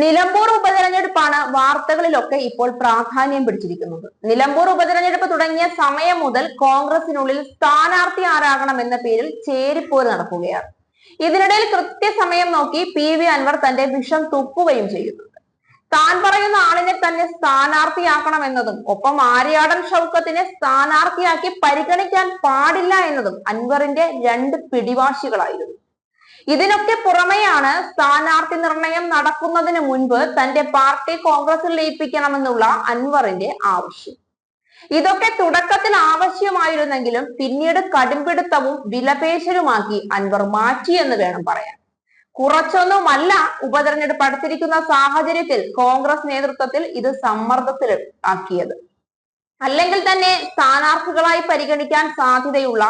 നിലമ്പൂർ ഉപതെരഞ്ഞെടുപ്പാണ് വാർത്തകളിലൊക്കെ ഇപ്പോൾ പ്രാധാന്യം പിടിച്ചിരിക്കുന്നത്. നിലമ്പൂർ ഉപതെരഞ്ഞെടുപ്പ് തുടങ്ങിയ സമയം മുതൽ കോൺഗ്രസിനുള്ളിൽ സ്ഥാനാർത്ഥി ആരാകണം എന്ന പേരിൽ ചേരിപ്പോര് നടക്കുകയാണ്. ഇതിനിടയിൽ കൃത്യസമയം നോക്കി പി വി അൻവർ തന്റെ വിഷം തുപ്പുകയും ചെയ്യുന്നുണ്ട്. താൻ പറയുന്ന ആളിനെ തന്നെ സ്ഥാനാർത്ഥിയാക്കണം എന്നതും ഒപ്പം ആര്യാടൻ ഷൗക്കത്തിനെ സ്ഥാനാർത്ഥിയാക്കി പരിഗണിക്കാൻ പാടില്ല എന്നതും അൻവറിന്റെ രണ്ട് പിടിവാശികളായിരുന്നു. ഇതിനൊക്കെ പുറമെയാണ് സ്ഥാനാർത്ഥി നിർണയം നടക്കുന്നതിന് മുൻപ് തന്റെ പാർട്ടി കോൺഗ്രസിൽ ലയിപ്പിക്കണമെന്നുള്ള അൻവറിന്റെ ആവശ്യം. ഇതൊക്കെ തുടക്കത്തിൽ ആവശ്യമായിരുന്നെങ്കിലും പിന്നീട് കടുംപിടുത്തവും വിലപേശലുമാക്കി അൻവർ മാറ്റി എന്ന് വേണം പറയാൻ. കുറച്ചൊന്നുമല്ല ഉപതെരഞ്ഞെടുപ്പ് അടുത്തിരിക്കുന്ന സാഹചര്യത്തിൽ കോൺഗ്രസ് നേതൃത്വത്തിൽ ഇത് സമ്മർദ്ദത്തിൽ ആക്കിയത് അല്ലെങ്കിൽ തന്നെ സ്ഥാനാർത്ഥികളായി പരിഗണിക്കാൻ സാധ്യതയുള്ള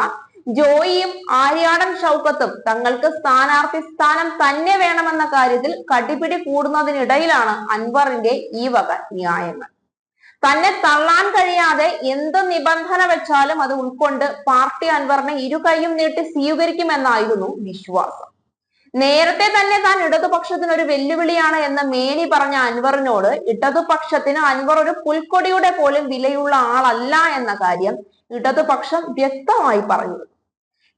ജോയിയും ആര്യാടൻ ഷൗക്കത്തും തങ്ങൾക്ക് സ്ഥാനാർത്ഥി സ്ഥാനം തന്നെ വേണമെന്ന കാര്യത്തിൽ കടിപിടി കൂടുന്നതിനിടയിലാണ് അൻവറിന്റെ ഈ വക ന്യായങ്ങൾ. തന്നെ തള്ളാൻ കഴിയാതെ എന്ത് നിബന്ധന വെച്ചാലും അത് ഉൾക്കൊണ്ട് പാർട്ടി അൻവറിനെ ഇരുകൈയും നീട്ടി സ്വീകരിക്കുമെന്നായിരുന്നു വിശ്വാസം. നേരത്തെ തന്നെ താൻ ഇടതുപക്ഷത്തിന് ഒരു വെല്ലുവിളിയാണ് എന്ന് മേനി പറഞ്ഞ അൻവറിനോട് ഇടതുപക്ഷത്തിന് അൻവർ ഒരു പുൽക്കൊടിയുടെ പോലും വിലയുള്ള ആളല്ല എന്ന കാര്യം ഇടതുപക്ഷം വ്യക്തമായി പറഞ്ഞു.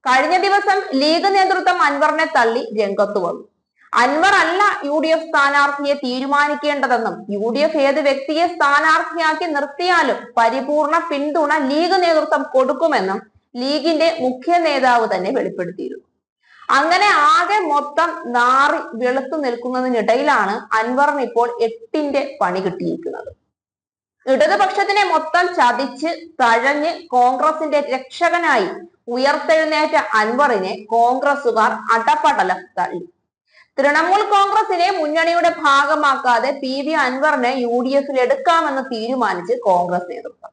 കഴിഞ്ഞ ദിവസം ലീഗ് നേതൃത്വം അൻവറിനെ തള്ളി രംഗത്ത് വന്നു. അൻവർ അല്ല യു ഡി എഫ് സ്ഥാനാർത്ഥിയെ തീരുമാനിക്കേണ്ടതെന്നും യു ഡി എഫ് ഏത് വ്യക്തിയെ സ്ഥാനാർത്ഥിയാക്കി നിർത്തിയാലും പരിപൂർണ പിന്തുണ ലീഗ് നേതൃത്വം കൊടുക്കുമെന്നും ലീഗിന്റെ മുഖ്യ നേതാവ് തന്നെ വെളിപ്പെടുത്തിയിരുന്നു. അങ്ങനെ ആകെ മൊത്തം നാറി വെളുത്തു നിൽക്കുന്നതിനിടയിലാണ് അൻവറിന് ഇപ്പോൾ എട്ടിന്റെ പണി കിട്ടിയിരിക്കുന്നത്. ഇടതുപക്ഷത്തിനെ മൊത്തം ചതിച്ച് തഴഞ്ഞ് കോൺഗ്രസിന്റെ രക്ഷകനായി ഉയർത്തെഴുന്നേറ്റ അൻവറിനെ കോൺഗ്രസുകാർ അടപടലം തള്ളി. തൃണമൂൽ കോൺഗ്രസിനെ മുന്നണിയുടെ ഭാഗമാക്കാതെ പി വി അൻവറിനെ യു ഡി എഫിൽ എടുക്കാമെന്ന് തീരുമാനിച്ച് കോൺഗ്രസ് നേതൃത്വം.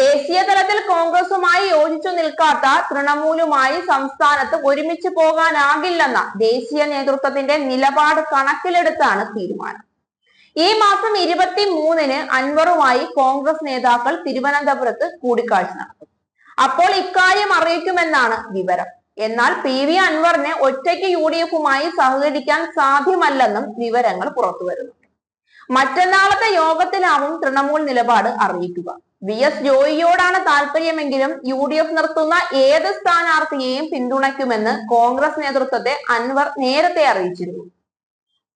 ദേശീയ തലത്തിൽ കോൺഗ്രസുമായി യോജിച്ചു നിൽക്കാത്ത തൃണമൂലുമായി സംസ്ഥാനത്ത് ഒരുമിച്ച് പോകാനാകില്ലെന്ന ദേശീയ നേതൃത്വത്തിന്റെ നിലപാട് കണക്കിലെടുത്താണ് തീരുമാനം. ഈ മാസം ഇരുപത്തി മൂന്നിന് അൻവറുമായി കോൺഗ്രസ് നേതാക്കൾ തിരുവനന്തപുരത്ത് കൂടിക്കാഴ്ച നടത്തും. അപ്പോൾ ഇക്കാര്യം അറിയിക്കുമെന്നാണ് വിവരം. എന്നാൽ പി വി അൻവറിന് ഒറ്റയ്ക്ക് യു ഡി എഫുമായി സഹകരിക്കാൻ സാധ്യമല്ലെന്നും വിവരങ്ങൾ പുറത്തുവരുന്നു. മറ്റന്നാളത്തെ യോഗത്തിലാവും തൃണമൂൽ നിലപാട് അറിയിക്കുക. വി എസ് ജോയിയോടാണ് താല്പര്യമെങ്കിലും യു ഡി എഫ് നിർത്തുന്ന ഏത് സ്ഥാനാർത്ഥിയെയും പിന്തുണയ്ക്കുമെന്ന് കോൺഗ്രസ് നേതൃത്വത്തെ അൻവർ നേരത്തെ അറിയിച്ചിരുന്നു.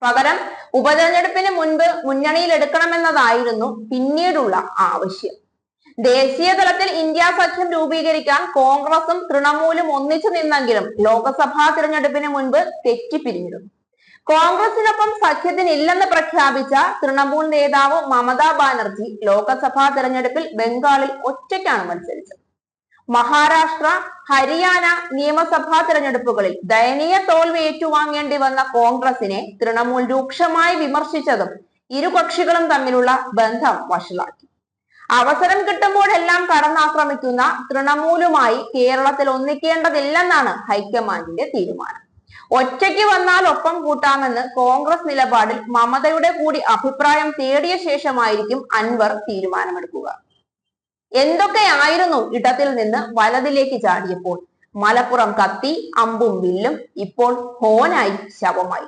പകരം ഉപതെരഞ്ഞെടുപ്പിന് മുൻപ് മുന്നണിയിൽ എടുക്കണമെന്നതായിരുന്നു പിന്നീടുള്ള ആവശ്യം. ദേശീയ തലത്തിൽ ഇന്ത്യ സഖ്യം രൂപീകരിക്കാൻ കോൺഗ്രസും തൃണമൂലും ഒന്നിച്ചു നിന്നെങ്കിലും ലോക്സഭാ തിരഞ്ഞെടുപ്പിന് മുൻപ് തെറ്റിപ്പിരിഞ്ഞിരുന്നു കോൺഗ്രസിനൊപ്പം സഖ്യത്തിനില്ലെന്ന് പ്രഖ്യാപിച്ച തൃണമൂൽ നേതാവ് മമതാ ബാനർജി ലോക്സഭാ തെരഞ്ഞെടുപ്പിൽ ബംഗാളിൽ ഒറ്റയ്ക്കാണ് മത്സരിച്ചത്. മഹാരാഷ്ട്ര ഹരിയാന നിയമസഭാ തെരഞ്ഞെടുപ്പുകളിൽ ദയനീയ തോൽവി ഏറ്റുവാങ്ങേണ്ടി വന്ന കോൺഗ്രസിനെ തൃണമൂൽ രൂക്ഷമായി വിമർശിച്ചതും ഇരു കക്ഷികളും തമ്മിലുള്ള ബന്ധം വഷളാക്കി. അവസരം കിട്ടുമ്പോഴെല്ലാം കടന്നാക്രമിക്കുന്ന തൃണമൂലുമായി കേരളത്തിൽ ഒന്നിക്കേണ്ടതില്ലെന്നാണ് ഹൈക്കമാൻഡിന്റെ തീരുമാനം. ഒറ്റയ്ക്ക് വന്നാൽ ഒപ്പം കൂട്ടാമെന്ന് കോൺഗ്രസ് നിലപാടിൽ മമതയുടെ കൂടി അഭിപ്രായം തേടിയ ശേഷമായിരിക്കും അൻവർ തീരുമാനമെടുക്കുക. എന്തൊക്കെയായിരുന്നു ഇടത്തിൽ നിന്ന് വലതിലേക്ക് ചാടിയപ്പോൾ? മലപ്പുറം കത്തി അമ്പും വില്ലും ഇപ്പോൾ ഹോനായി ശവമായി.